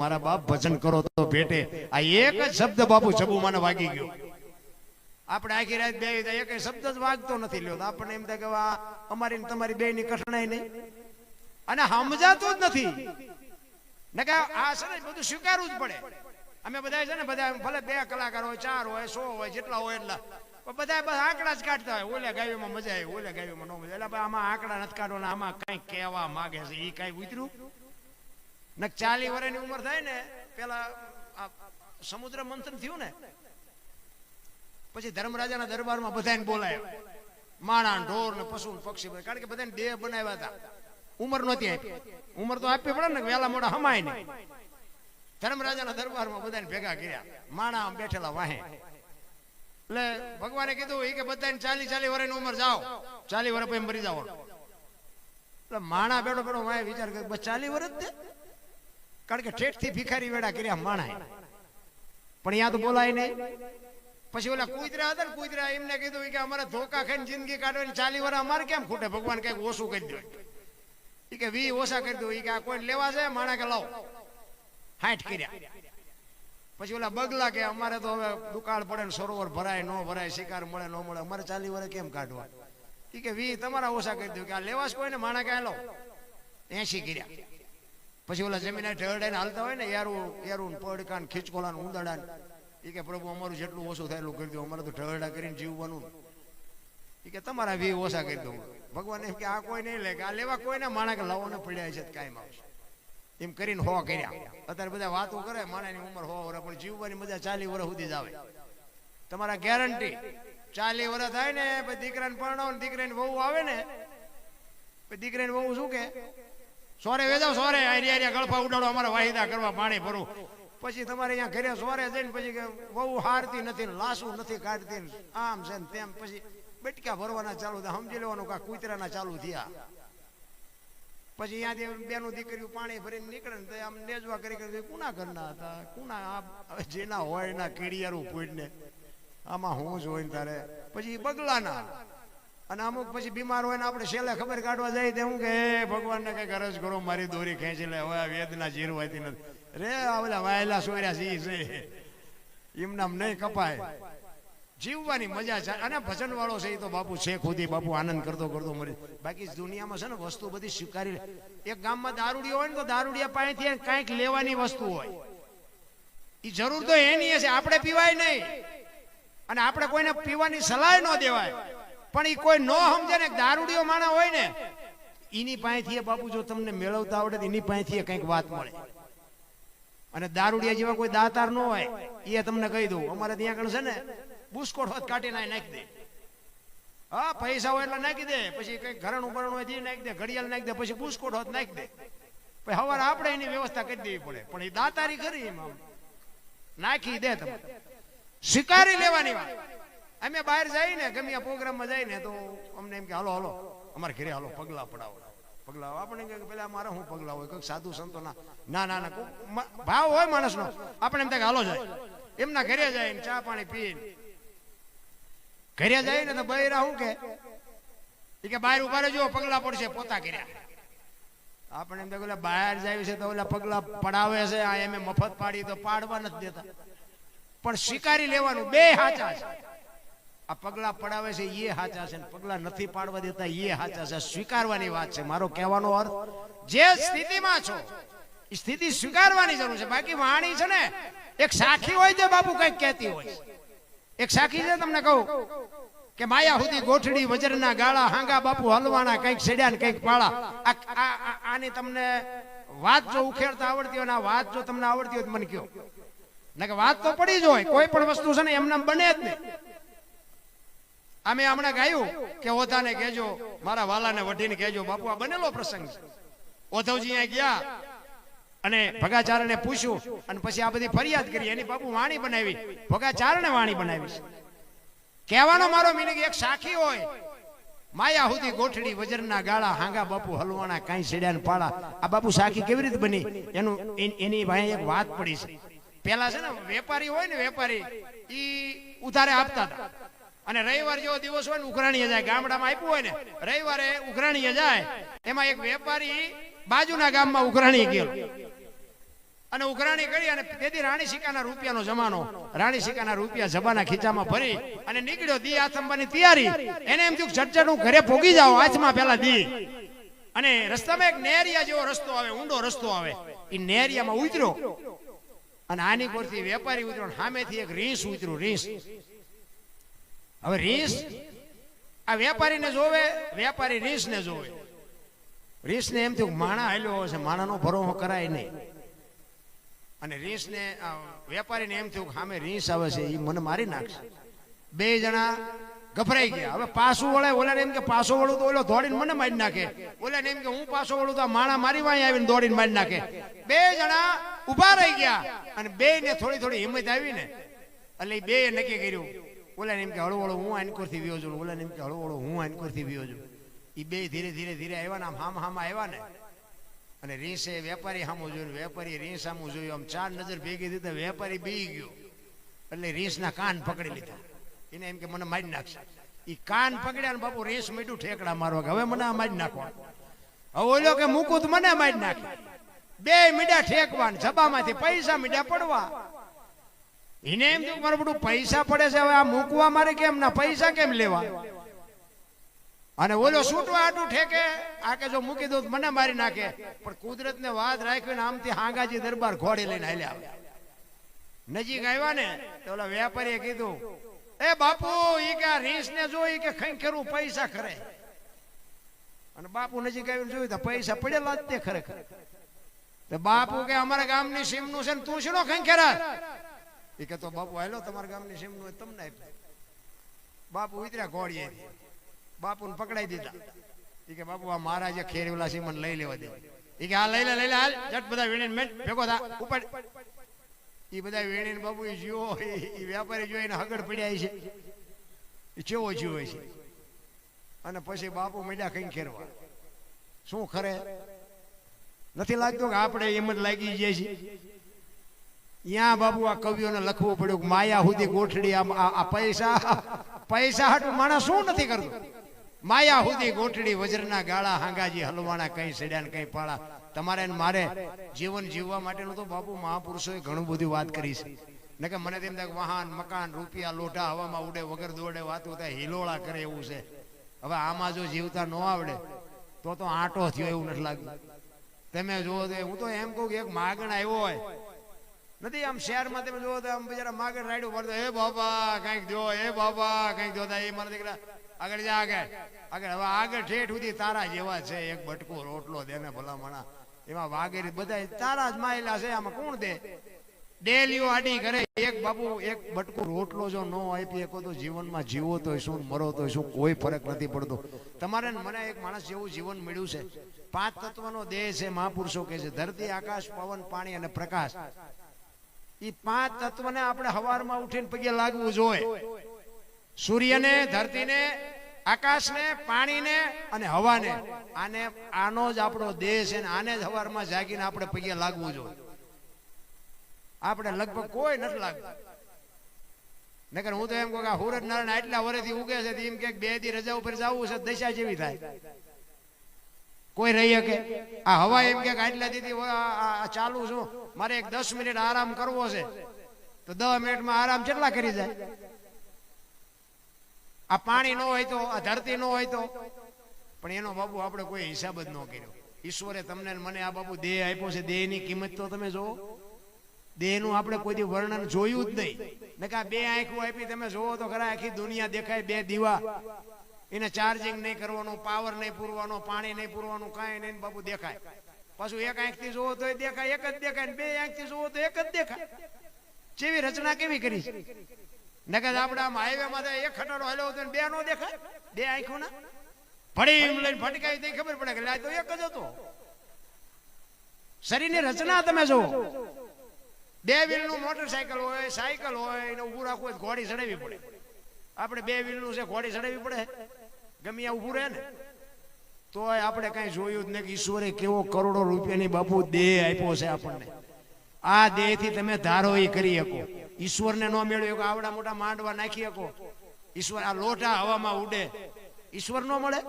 મારા બાપ ભજન કરો તો ભેટે. આ એક જ શબ્દ બાપુ ચબુમાને વાગી ગયો. આપણે આખી રાત બે એક શબ્દ જ વાગતો નથી લ્યો. આપણને એમ થાય કે આ અમારી તમારી બે ની કઠણાઈ નહીં. અને સમજાતો જ નથી. ને કે આ છે ને બધું સ્વીકારવું જ પડે. અમે બધા છે ને બધા ભલે બે કલાકાર હોય, ચાર હોય, સો હોય, જેટલા હોય એટલા. બધા બસ આંકડા જ કાઢતા હોય. ઓલે ગાવીમાં મજા આવી, ઓલે ગાવીમાં ન મજા એટલે આમાં આંકડા નથી કાઢવાના, આમાં કઈ કહેવા માંગે છે એ કઈ ઉતર્યું? ને ચાલી વર્ષની ઉંમર થાય ને, પેલા સમુદ્ર મંથન થયું ને, પછી ધર્મરાજાના દરબારમાં બધાને બોલાય. માણા ઢોર ને પશુ પક્ષી કારણ કે બધાને દેહ બનાવ્યા હતા. ઉંમર નહોતી આપી. ઉંમર તો આપવી પડે ને વેલા મોડા હમાય ને ધર્મરાજાના દરબારમાં બધાને ભેગા કર્યા. માણા બેઠેલા વાહે. એટલે ભગવાને કીધું એ કે બધાને ચાલી ચાલી વર્ષની ઉંમર જાઓ. ચાલી વર્ષ પછી મરી જાઓ. એટલે માણા બેઠો બેઠો વાહે વિચાર કર્યો ચાલી વર્ષ કારણ કે ઠેઠથી ભિખારી વેડા કર્યા માણાય પણ તો બોલાય નહીં. પછી ઓલા કુતરા હતા ને કુતરા એમને કીધું કે અમારે ધોકા ખાઈને જિંદગી કાઢવાની ચાલી વર્ષ અમારે કેમ ખૂટે? ભગવાન કંઈક ઓછું કરી દો. એ કે વી ઓછા કરી દો. એ કે આ કોઈ લેવા છે માણા કે લાવો. હાઠ કર્યા. પછી ઓલા બગલા કે અમારે તો હવે દુકાળ પડે ને સરોવર ભરાય, ન ભરાય, શિકાર મળે, ન મળે. અમારે ચાલી વરે કેમ કાઢવા? એ કે વી તમારા ઓછા કરી દો. કે આ લેવા છે કોઈને માણા કે લો એસી કર્યા. પછી ઓલા જમીન ઢળડાઈને હાલતા હોય ને, યારું યારું પડકાન ખીચકોલા ઉંદડાન એ કે, પ્રભુ, અમારું જેટલું ઓછું થાય એટલું કરી દો. અમારે તો ઢળડા કરીને જીવવાનું એ કે, તમારા વી ઓછા કરી દઉં ભગવાન એમ કે, આ કોઈ નહીં લે, કે આ લેવા કોઈ ના માણા કે લાવો ને પડ્યા છે કાયમ આવશે. એમ કરીને હો કર્યા. અત્યારે બધા વાતો કરે, માણાની ઉંમર હો વર્ષ પણ જીવવાની મજા ચાલી વરસ સુધી જ આવે. તમારા ગેરંટી ચાલી વર્ષ થાય ને, પછી દીકરાને પરણાવો ને, દીકરાની વહુ આવે ને, પછી દીકરાની વહુ શું કે? સોરે વેજાવ સોરે આરી આરી ગળફા ઉડાડો, અમારે વાહિદા કરવા પાણી ભરું. પછી તમારે અહીંયા ઘરે સોરે જઈને પછી બહુ હારતી નથી લાસું નથી કાઢતી આમ છે તેમ. પછી બટકા ભરવાના ચાલુ થયા. સમજી લેવાનું કે કૂતરાના ચાલુ થયા. પછી અહીંયાથી બેનું દીકરીઓ પાણી ભરીને નીકળે ને આમ નેજવા કરી કરી કુના ઘરના હતા? કુના આ જેના હોય એના કીડિયારું ને આમાં હું જ હોય ને તારે? પછી બગલાના. અને અમુક પછી બીમાર હોય ને આપણે છેલ્લે ખબર કાઢવા જાય તે હું કે ભગવાનને કઈ ગરજ કરો, મારી દોરી ખેંચી લે, હવે વેદના જીરવાતી નથી. રે, આ વાયેલા સોર્યા સી છે. એમનામ નહીં કપાય. જીવવાની મજા છે, અને ભજન વાળો છે એ તો બાપુ છે ખુદી, બાપુ આનંદ કરતો કરતો મરી. બાકી દુનિયામાં છે ને વસ્તુ બધી સ્વીકારી એક ગામમાં દારૂડિયો હોય ને તો દારૂડિયા પાસેથી કાંઈક લેવાની વસ્તુ હોય. એ જરૂર તો એની હશે આપણે પીવાય નહીં. અને આપણે કોઈને પીવાની સલાહ ન દેવાય. પણ એ કોઈ ન સમજે ને, દારૂડિયો માણા હોય ને એની પાસેથી બાપુ જો તમને મેળવતા આવડે એની પાસેથી કંઈક વાત મળે. અને દારૂડિયા જેવા કોઈ દાતાર ન હોય એ તમને કહી દઉં, અમારે ત્યાં આગળ છે ને, બુસ્કોટ હોત કાઢી અહીં નાખી દે. હા, પૈસા હોય એટલે નાખી દે, પછી કઈ ઘરણ ઉપરણ હોય તે નાખી દે, ઘડિયાળ નાખી દે, પછી બુસ્કોટ હોત નાખી દે. પછી હવારે આપણે એની વ્યવસ્થા કરી દેવી પડે, પણ એ દાતારી ખરી નાખી દે તમે. સ્વીકારી લેવાની વાત. અમે બહાર જઈએ ને ગમે પ્રોગ્રામમાં જઈએ ને તો અમને એમ કે, હાલો હાલો, અમારે ઘરે હાલો, પગલા પડાવો. પગલા આપણે કે પેલા મારે હું પગલા હોય? કંઈક સાધુ સંતો ના ના ના ભાવ હોય માણસનો, આપણે એમ થાય હાલો, જાય. એમના ઘરે જાય ને ચા પાણી પીને, ઘરે જાય ને તો બૈરા શું કે? કે, બહાર ઊભા રહેજો, પગલા પડશે, પોતા કર્યા. આપણે એમ તો બહાર જાય છે તો ઓલા પગલા પડાવે છે, આ એમ મફત પાડી તો પાડવા નથી દેતા. પણ સ્વીકારી લેવાનું બે હાચા છે. આ પગલા પડાવે છે એ હાચા છે પગલા નથી પાડવા દેતા એ હાચા છે. સ્વીકારવાની વાત છે. મારો કહેવાનો અર્થ, જે સ્થિતિમાં છો સ્થિતિ સ્વીકારવાની જરૂર છે. બાકી વાણી છે ને, એક સાખી હોય છે, બાપુ કંઈક કહેતી હોય એક સાખી છે, તમને કહું, કે માયા સુધી ગોઠડી, વજરના ગાળા, હાંગા, બાપુ હલવાના, કંઈક સેડ્યા ને કંઈક પાળા. આની તમને વાત જો ઉખેડતા આવડતી હોય આ વાત જો તમને આવડતી હોય તો મને કયો ને કે વાત તો પડી જ હોય, કોઈ પણ વસ્તુ છે ને એમને બને જ નહીં. અમે હમણાં ગાયું કે ઓધાને કહેજો, મારા વાલાને વઢીને કહેજો, બાપુ, આ બનેલો પ્રસંગ છે. ઓધવજી અહીંયા ગયા અને ભગાચારણે પૂછ્યું અને પછી આ બધી ફરિયાદ કરી. એની બાપુ વાણી બનાવી. ભગાચારણે વાણી બનાવી છે. કહેવાનો મારો મિનિંગ એક સાખી હોય. માયા સુધી ગોઠડી વજરના ગાળા, હાંગા બાપુ, હલવાના, કાંઈ સેડ્યા ને પાળા. આ બાપુ સાખી કેવી રીતે બની? એનું, એની ભાઈ એક વાત પડી છે. પેલા છે ને, વેપારી હોય ને વેપારી, ઈ ઉધારે આપતા હતા. અને રવિવાર જેવો દિવસ હોય ને, ઉઘરાણીએ જાય, ગામડામાં આપ્યું હોય ને, રવિવારે ઉઘરાણીએ જાય. એમાં એક વેપારી બાજુના ગામમાં ઉઘરાણી ગયો. અને ઉઘરાણી કરી અને તેથી રાણી સિક્કાના રૂપિયાનો જમાનો, રાણી સિક્કાના રૂપિયા જબાના ખીચામાં ભરી અને નીકળ્યો દી આથંબાની તૈયારી. એને એમ થયું ઝટઝટ હું ઘરે ભોગી જાઉં હાથમાં પેલા દી. અને રસ્તામાં એક નેરિયા જેવો રસ્તો આવે, ઊંડો રસ્તો આવે. એ નેરિયામાં ઉતર્યો. અને આની પરથી વેપારી ઉતર્યો સામેથી એક રીંસ ઉતર્યું રીંસ હવે રીસ? આ વેપારીને જોવે, વેપારી રીસને જોવે. રીસને એમ થયું માણા હાલ્યો હશે, માણાનો ભરોસો કરાય નહીં. અને રીસને વેપારીને એમ થયું સામે રીસ આવે છે એ મને મારી નાખશે. બે જણા ગભરાઈ ગયા. હવે પાછું વળે ઓલાને એમ કે પાછો વળું તો ઓલો દોડીને મને મારી નાખે. ઓલાને એમ કે હું પાછો વળું તો માણા મારી વાંહે આવીને દોડીને મારી નાખે. બે જણા ઊભા રહી ગયા. અને બે ને થોડી થોડી હિંમત આવી ને એટલે બે નક્કી કર્યું ઓલાને એમ કે હળવો હળવો હું આનકોરથી વ્યો છું ઓલાને એમ કે હળવો હળવો હું આનકોરથી વ્યો છું એ બે ધીરે ધીરે ધીરે આવ્યા ને આમ હામ હામ આવ્યા ને. અને રીંસે વેપારી સામું જોયું, વેપારી રીંસ સામું જોયું. આમ ચાર નજર ભેગી દીધા વેપારી બી ગયો. એટલે રીંસના કાન પકડી લીધા. એને એમ કે મને મારી નાખશે. એ કાન પકડ્યા ને બાપુ રીંસ મીઠું ઠેકડા મારવા કે હવે મને આ મારી નાખવા હવે ઓલો કે મૂકું મને મારી નાખે. બે મીડા ઠેકવા જબામાંથી પૈસા મીડા પડવા. એને એમ થયું, મારું બધું પૈસા પડે છે, હવે આ મૂકવા મારે કેમ ના? પૈસા કેમ લેવા? અને ઓલો છૂટવા આટું ઠેકે, આ કે જો મૂકી દઉં મને મારી નાખે. પણ કુદરતને વાત રાખી ને આમથી હાંગાજી દરબાર ઘોડી લઈને હાલ્યા આવે. નજીક આવ્યા ને, તો ઓલા વેપારીએ કીધું, એ બાપુ, ઈ કે આ રીસ ને જો ઈ કે ખંખેરું પૈસા ખરે. અને બાપુ નજીક આવીને જોયું, તો પૈસા પડેલા જ તે ખરેખર. બાપુ કે, અમારા ગામની સીમનું છે ને, તું શું ખંખેરા એ કે તો, બાપુ, હાલો તમારા ગામની સીમનું તમને આપ્યું. બાપુ ઉતર્યા ઘોડીએ. બાપુને પકડાઈ દીધા. એ કે, બાપુ, આ મારા જે ખેરીવલા છે મને લઈ લેવા દે. એ કે આ લઈ લે લઈ લે, હાલ. જટ બધા વીણીને ભેગો થા. ઉપર એ બધા વીણીને બાપુ એ જીવો એ વેપારી જોઈને આગળ પડ્યા છે. એ ચેવો જીવો છે. અને પછી બાપુ મીડા કઈ ખેરવા. શું ખરે? નથી લાગતું કે આપણે એમ જ લાગી જાય છે ત્યાં બાબુ, આ કવિઓને લખવું પડ્યું માયા સુધી ગોઠડી આ પૈસા. પૈસા હાટું માણસ શું નથી કરતું? માયા સુધી ગોઠડી, વજ્રના ગાળા, હાંગાજી, હલવાણા, કઈ સડ્યા ને કઈ પાળા. તમારે મારે જીવન જીવવા માટેનું તો બાપુ મહાપુરુષોએ ઘણું બધું વાત કરી છે. ને કે મને તેમ થાય વાહન, મકાન, રૂપિયા લોઢા હવામાં ઉડે, વગર દોડે, વાતો થાય, હિલોળા કરે એવું છે. હવે આમાં જો જીવતા ન આવડે, તો તો આંટો થયો એવું નથી લાગતું તમે જુઓ તો હું તો એમ કહું કે એક માગણ આવ્યો હોય નથી, આમ શહેરમાં તમે જોવો તો આમ બિચારા માગણ રાડ્યું પડતો હે બાબા કંઈક દો હે બાબા કંઈક દો એ મારા દીકરા, આગળ જા, આગળ આગળ, હવે આગળ ઠેઠ સુધી તારા જેવા છે, એક બટકો રોટલો દે ને ભલામણા. એમાં વાગેરી બધા તારા જ માયેલા છે, આમાં કોણ દે? ડેલીઓ આડી કરે એક બાબુ એક બટકું રોટલો જો ન આપી શકો તો જીવનમાં જીવો તો શું, મરો તો શું, કોઈ ફરક નથી પડતો. તમારે મને એક માણસ જેવું જીવન મળ્યું છે. પાંચ તત્વનો દેહ છે, મહાપુરુષો કે છે, ધરતી, આકાશ, પવન, પાણી અને પ્રકાશ. એ પાંચ તત્વને આપણે હવારમાં ઉઠીને પગે લાગવું જોઈએ. સૂર્યને, ધરતીને, આકાશને, પાણીને અને હવાને. આને, આનો જ આપણો દેશ અને આને જ હવારમાં જાગીને આપણે પગે લાગવું જોઈએ. આપણે લગભગ કોઈ નથી લાગતું. નકર હું તો એમ કહું કે હુરજ નારાયણ આટલા વર્ષથી ઉગે છે એમ કે બે દી રજા ઉપર જવું છે દશા જેવી થાય. કોઈ રહી શકે? આ હવા એમ કે આટલા દીધી ચાલુ છું. મારે એક દસ મિનિટ આરામ કરવો છે. તો દસ મિનિટમાં આરામ કેટલા કરી જાય? આ પાણી ન હોય તો, આ ધરતી ન હોય તો. પણ એનો બાબુ આપણે કોઈ હિસાબ જ ન કર્યો. ઈશ્વરે તમને મને આ બાબુ દેહ આપ્યો છે. દેહની કિંમત તો તમે જોવો દેહનું આપણે કોઈ વર્ણન જોયું જ નહીં. ને કે બે આંખો આપી તમે જોવો તો ખરા આખી દુનિયા દેખાય બે દીવા. એને ચાર્જિંગ નહીં કરવાનું પાવર નહીં પૂરવાનો, પાણી નહીં પૂરવાનું, કાંઈ નહીં બાબુ દેખાય. પાછું એક આંખથી જોવો તો દેખાય, એક જ દેખાય બે આંખથી જોવો તો એક જ દેખાય. જેવી રચના કેવી કરી? નકદ આપણે આમ હાઈવે માં એક ખટારો હાલ્યો હતો બે નો દેખાય. બે આંખો ના ફળી લઈને ફટકાવી દઈ ખબર પડે કે લાય તો એક જ હતો. શરીરની રચના તમે જુઓ. બે વ્હીલનું મોટરસાયકલ હોય, સાયકલ હોય, એને ઉભું રાખવું હોય ઘોડી ચડાવવી પડે. આપણે બે વ્હીલનું છે, ઘોડી ચડાવવી પડે. ગમે ઉભું રહે ને. તો આપણે કઈ જોયું જ નહીં કે ઈશ્વરે કેવો કરોડો રૂપિયાની બાપુ દેહ આપ્યો છે આપણને. આ દેહથી તમે ધારો એ કરી શકો. ઈશ્વરને ન મેળવ્યો કે આવડા મોટા માંડવા નાખી શકો. ઈશ્વર આ લોટા હવામાં ઉડે. ઈશ્વર ન મળે?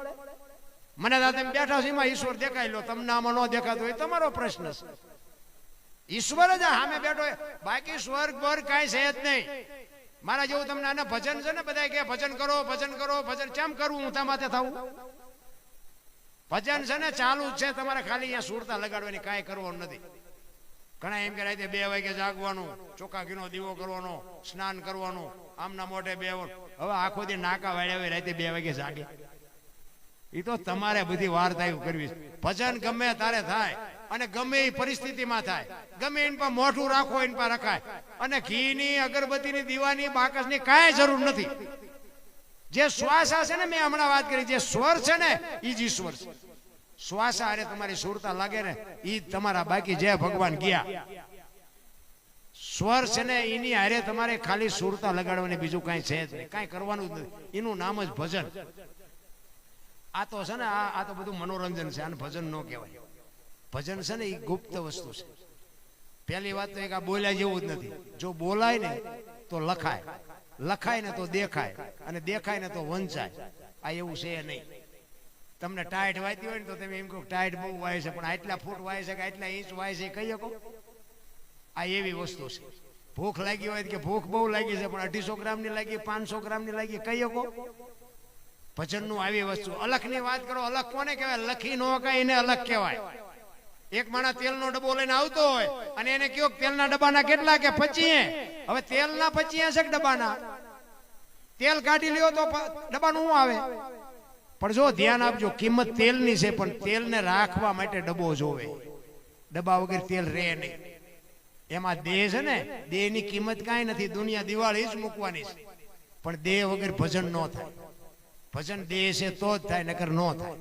મને દાદા બેઠા છે, એમાં ઈશ્વર દેખાય. લો, તમને આમાં ન દેખાતો હોય તમારો પ્રશ્ન છે. ઈશ્વર જ સામે બેઠો બાકી સ્વર્ગ પર કાંઈ છે જ નહીં. મારા જેવું તમને આને ભજન છે ને બધા કે ભજન કરો ભજન કરો, ભજન. કેમ કરવું હું માથે થવું? ભજન છે ને ચાલુ જ છે. તમારે ખાલી અહીંયા સુરતા લગાડવાની કાંઈ કરવાનું નથી. ઘણા એમ કે રાતે બે વાગે જાગવાનું ચોખા ઘીનો દીવો કરવાનો, સ્નાન કરવાનું, આમના મોઢે બે હવે આખો દી નાકા વાળ્યા હોય રાતે બે વાગે જાગે. એ તો તમારે બધી વાર્તાઓ કરવી. ભજન ગમે તારે થાય અને ગમે એ પરિસ્થિતિમાં થાય. ગમે એન પર મોઢું રાખો, એન પર રખાય. અને ઘીની, અગરબત્તીની, દીવાની, બાકસની કાંઈ જરૂર નથી. જે શ્વાસ છે ને, મેં હમણાં વાત કરી, જે સ્વર છે ને એ ઈશ્વર છે. શ્વાસ અરે તમારી સુરતા લાગે ને એ તમારા બાકી જે ભગવાન ગયા. સ્વર છે ને, એની હારે તમારે ખાલી સુરતા લગાડવાની બીજું કાંઈ છે જ નહીં. કાંઈ કરવાનું જ નથી એનું નામ જ ભજન. આ તો છે ને, આ તો બધું મનોરંજન છે, આને ભજન ન કહેવાય. ભજન છે ને એ ગુપ્ત વસ્તુ છે. પહેલી વાત તો એક આ બોલ્યા જેવું જ નથી. જો બોલાય ને, તો લખાય. લખાય ને તો દેખાય અને દેખાય ને તો વંચાય. આ એવું છે નહીં. તમને ટાઈટ વાંચી હોય ને તો તમે એમ કહો ટાઈટ બહુ વાય છે, પણ આટલા ફૂટ વાય છે કે આટલા ઇંચ વાય છે કહી. શકો આ એવી વસ્તુ છે. ભૂખ લાગી હોય કે ભૂખ બહુ લાગી છે, પણ અઢીસો ગ્રામની લાગી, પાંચસો ગ્રામની લાગી કહી. શકો ભજનનું આવી વસ્તુ. અલખની વાત કરો, અલખ કોને કહેવાય? લખી ન કાંઈ એને અલખ કહેવાય. એક માણસ તેલનો ડબ્બો લઈને આવતો હોય અને એને કયો તેલના ડબ્બાના કેટલા કે પચીએ? હવે તેલના પચીએ છે કે ડબ્બાના? તેલ કાઢી લ્યો તો ડબ્બાનું શું આવે. પણ જો ધ્યાન આપજો, કિંમત તેલની છે, પણ તેલને રાખવા માટે ડબ્બો જોવે. ડબ્બા વગર તેલ રહે નહીં. એમાં દેહ છે ને, દેહની કિંમત કાંઈ નથી, દુનિયા દિવાળી જ મૂકવાની છે. પણ દેહ વગર ભજન ન થાય. ભજન દેહ છે તો જ થાય, નકર ન થાય.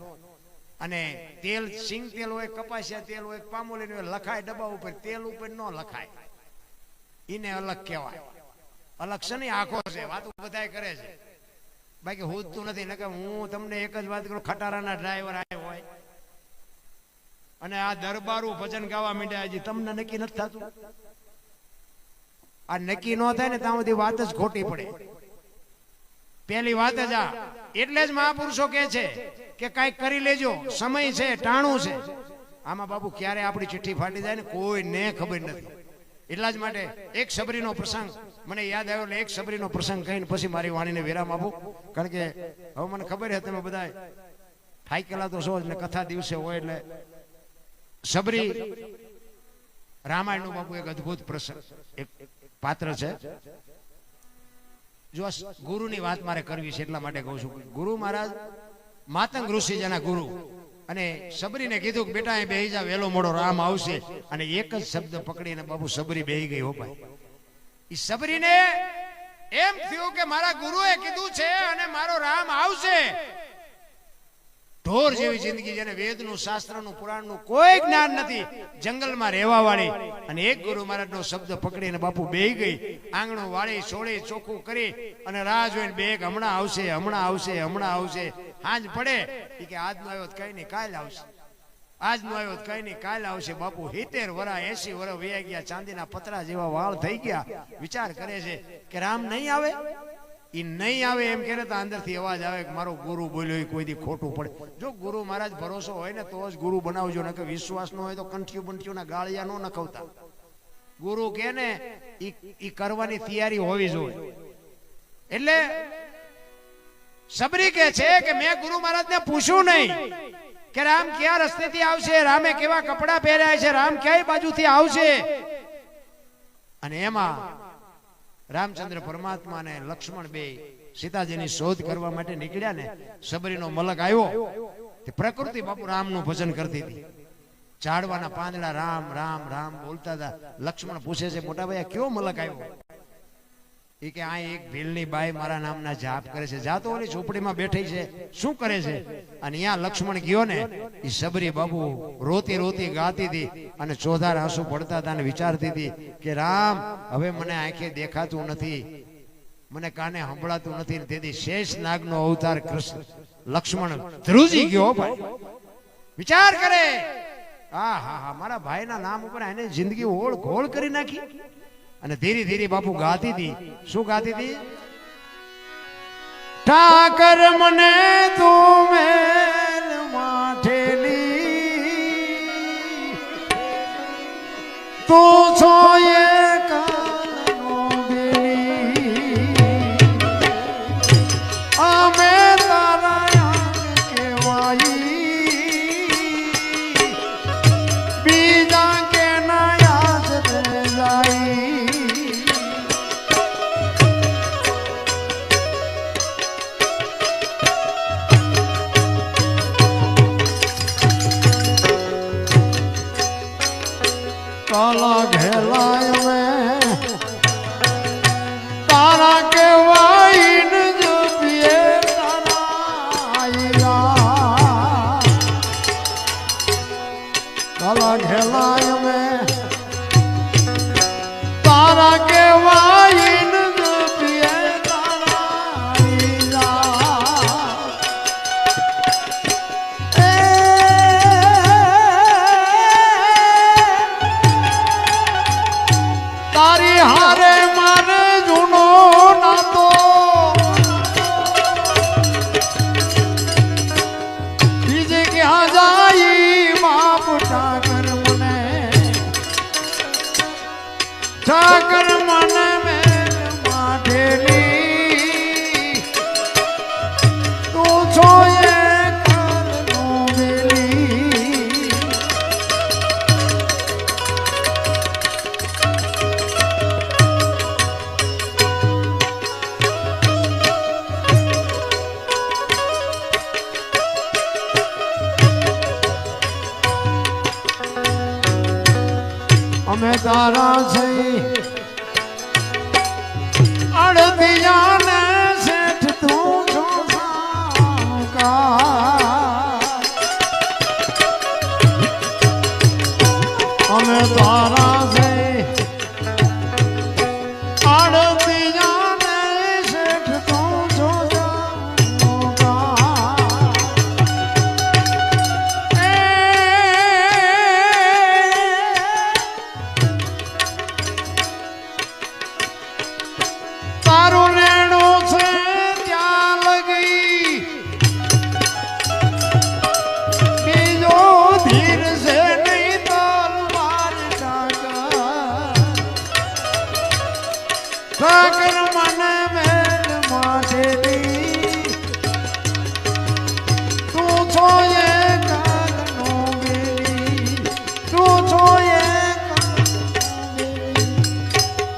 અને તેલ, સિંગ તેલ હોય, કપાસિયા તેલ હોય પામોલીન હોય, લખાય ડબ્બા ઉપર, તેલ ઉપર ન લખાય. એને અલગ કહેવાય. અલગ આંખો ને છે, વાતો બધાય કરે છે. બાકી હોતું નથી, નકર હું તમને એક જ વાત કરું, ખટારાના ડ્રાઈવર આવ્યો હોય. અને આ દરબારું ભજન ગાવા માંડ્યા હજી તમને નક્કી નથી થતું? આ નક્કી ન થાય ને ત્યાં સુધી વાત જ ખોટી પડે. પેલી વાત જ આ, એટલે જ મહાપુરુષો કે છે કે કાંઈક કરી લેજો, સમય છે, ટાણું છે. આમાં બાપુ ક્યારે આપણી ચિઠ્ઠી ફાટી જાય ને, કોઈને ખબર નથી. એટલા જ માટે એક સબરીનો પ્રસંગ. મને યાદ આવ્યો એટલે એક સબરીનો પ્રસંગ કહીને પછી મારી વાણીને વિરામ આપું. કારણ કે હવે મને ખબર છે તમે બધા થાકેલા તો છો એટલે કથા દિવસે હોય એટલે સબરી રામાયણનું બાબુ એક અદ્ભુત પ્રસંગ, એક પાત્ર છે. જો ગુરુની વાત મારે કરવી છે એટલા માટે કહું છું ગુરુ મહારાજ, માતંગ ઋષિ જેના ગુરુ અને સબરીને કીધું કે બેટા અહીં બેહી જા વેલો મોડો રામ આવશે. અને એક જ શબ્દ પકડીને બાબુ સબરી બેહી ગઈ હો ભાઈ. એ સબરીને એમ થયું કે મારા ગુરુએ કીધું છે અને મારો રામ આવશે. ઢોર જેવી જિંદગી જેને વેદનું શાસ્ત્રનું પુરાણનું કોઈ જ્ઞાન નથી જંગલમાં રહેવા વાળી. અને એક ગુરુ મહારાજનો શબ્દ પકડીને બાપુ બેહી ગઈ આંગણું વાળી સોળી ચોખ્ખું કરી અને રાહ જોઈને બે હમણાં આવશે હમણાં આવશે હમણાં આવશે. હાંજ પડે. ઈ કે આજનો આવ્યો કઈ નહીં, કાલ આવશે. આજનો આવ્યો કઈ નહીં, કાલ આવશે. બાપુ હિતેર વરા એસી વરા વયા ગયા, ચાંદીના પતરા જેવા વાળ થઈ ગયા. વિચાર કરે છે કે રામ નહીં આવે? ઈ નહીં આવે એમ કે તો અંદરથી અવાજ આવે કે મારો ગુરુ બોલ્યો એ કોઈ દી ખોટું પડે. જો ગુરુ મહારાજ ભરોસો હોય ને તો જ ગુરુ બનાવજો, નકર વિશ્વાસ ન હોય તો કંઠિયું બંઠિયું ગાળિયા ન નખવતા. ગુરુ કે ને એ કરવાની તૈયારી હોવી જોઈએ. એટલે સબરી કે છે કે મેં ગુરુ મહારાજને પૂછ્યું નહીં કે રામ કયા રસ્તેથી આવશે, રામે કેવા કપડા પહેર્યા છે, રામ કઈ બાજુથી આવશે? અને એમાં રામચંદ્ર પરમાત્મા ને લક્ષ્મણ બે સીતાજીની શોધ કરવા માટે નીકળ્યા ને સબરીનો મલક આવ્યો. તે પ્રકૃતિ બાપુ રામનું ભજન કરતી હતી. ઝાડવાના પાંદડા રામ રામ રામ બોલતા હતા. લક્ષ્મણ પૂછે છે, મોટા ભાઈ કયો મલક આવ્યો? એ કે આ એક ભીલની બાઈ મારા નામના જાપ કરે છે. જાતો ઓલી ઝૂંપડીમાં બેઠી છે. શું કરે છે? અને ત્યાં લક્ષ્મણ ગયો ને એ સબરી બાબુ રોતી રોતી ગાતી હતી અને ચોધાર આંસુ પડતા હતા અને વિચારતી હતી કે, રામ, હવે મને આંખે દેખાતું નથી. મને કાને સંભળાતું નથી. તેથી શેષ નાગનો અવતાર કૃષ્ણ, લક્ષ્મણ ધ્રુજી ગયો ભાઈ. વિચાર કરે. હા હા હા, મારા ભાઈના નામ ઉપર એને જિંદગી ઓળ ઘોળ કરી નાખી. અને ધીરે ધીરે બાપુ ગાતી હતી. શું ગાતી હતી? ઠાકર મને તું મેલ માઠેલી. તું છો કાલા ઘેલાય તારી તારા છે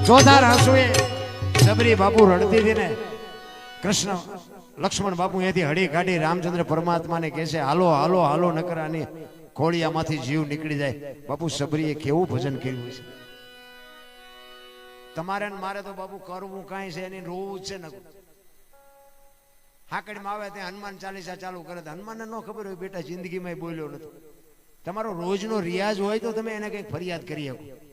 જોધાર હસુએ સબરી બાપુ રડતી હતી ને, કૃષ્ણ લક્ષ્મણ બાપુ અહીંયાથી હળી કાઢી રામચંદ્ર પરમાત્માને કહે છે, હાલો હાલો હાલો નકરાની ખોળિયામાંથી જીવ નીકળી જાય. બાપુ સબરીએ કેવું ભજન કર્યું છે. તમારે મારે તો બાપુ કરવું કાંઈ છે એની રોવું છે ને. હાકડીમાં આવે ત્યાં હનુમાન ચાલીસા ચાલુ કરે તો હનુમાનને ન ખબર હોય બેટા જિંદગીમાં બોલ્યો નથી. તમારો રોજનો રિયાઝ હોય તો તમે એને કંઈક ફરિયાદ કરી શકો.